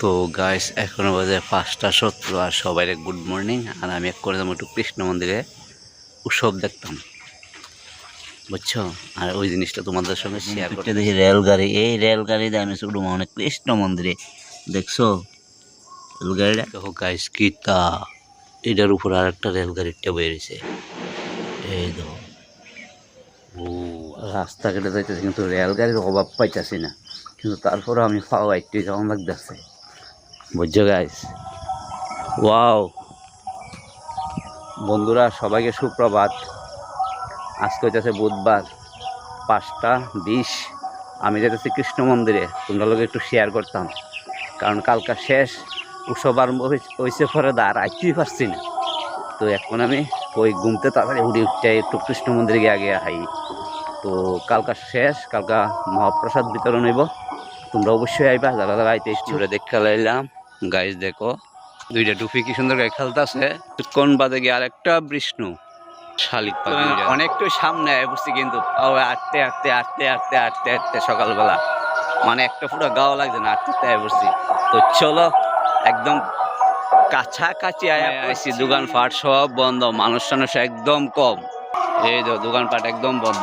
তো গাইস এখনও বাজে পাঁচটা সত্তর আর সবাই গুড মর্নিং আর আমি এক করে যাব একটু কৃষ্ণ মন্দিরে। উৎসব দেখতাম। বুঝছ? আর ওই জিনিসটা তোমাদের সঙ্গে শেয়ার করতে দেখি রেলগাড়ি। এই রেলগাড়িতে আমি শুধু অনেক কৃষ্ণ মন্দিরে। দেখছ? রেলগাড়িটা? দেখো গাইস কিতা এটার উপর আর একটা রেলগাড়িটা বেরিয়েছে এই দেখো। ও রাস্তাঘাটে যাইতেছে কিন্তু রেলগাড়ির অভাব পাইতেছি না। কিন্তু তারপরে আমি পাওয়া একটু কেমন লাগতেছে। বুঝছ গাইস ওয়াও বন্ধুরা, সবাইকে সুপ্রভাত। আজকে হইতেছে বুধবার, পাঁচটা বিশ। আমি যেতেছি কৃষ্ণ মন্দিরে, তোমরা লোক একটু শেয়ার করতাম। কারণ কালকা শেষ, উৎসব আরম্ভ হয়েছে- পরে দা আর আইতেই পারছি না। তো এখন আমি ওই ঘুমতে তাড়াতাড়ি উঠে উঠতে একটু কৃষ্ণ মন্দিরে গিয়ে আগে হাই। তো কালকা শেষ, কালকা মহাপ্রসাদ বিতরণ হইব। তোমরা অবশ্যই আইবা দাদা যারা আইতে স্টুডে দেখে লাইলাম গাইজ দেখো দুইটা টুপি কি সুন্দর করে খেলতেছে। কোন বাদে গিয়ে আরেকটা বিষ্ণু শালিক অনেকটু সামনে আয় বুঝছি কিন্তু আটতে আটতে আটতে আটতে আটতে আটতে সকালবেলা। মানে একটা পুরো গাও লাগছে না আটতে আটতে আয় বুঝছি তো চলো একদম কাছাকাছি আয় আসছি দোকান ফাট সব বন্ধ মানুষ টানুষ একদম কম। এই তো দোকানপাট একদম বন্ধ।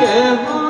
কেমন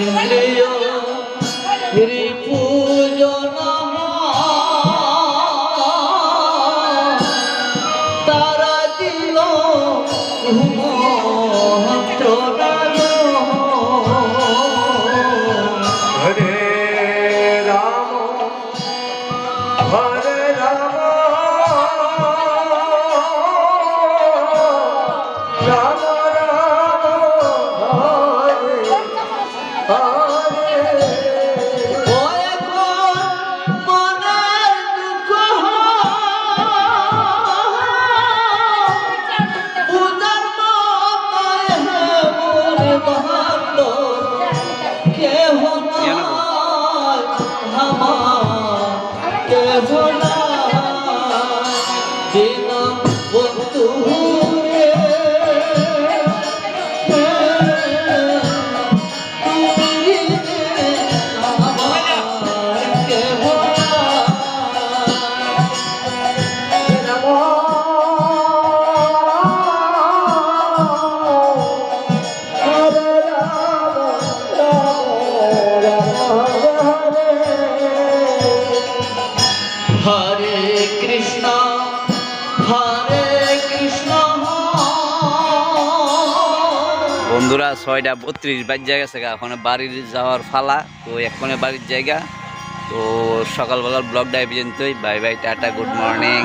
দশিন্দ্রিয় পূজন তারা দিল বন্ধু বন্ধুরা, ছয়টা বত্রিশ বাজ্যা গেছে গা। ওখানে বাড়ির যাওয়ার ফালা, তো এক্ষণে বাড়ির জায়গা। তো সকালবেলার ব্লগটা এই পর্যন্তই। Bye bye, tata good morning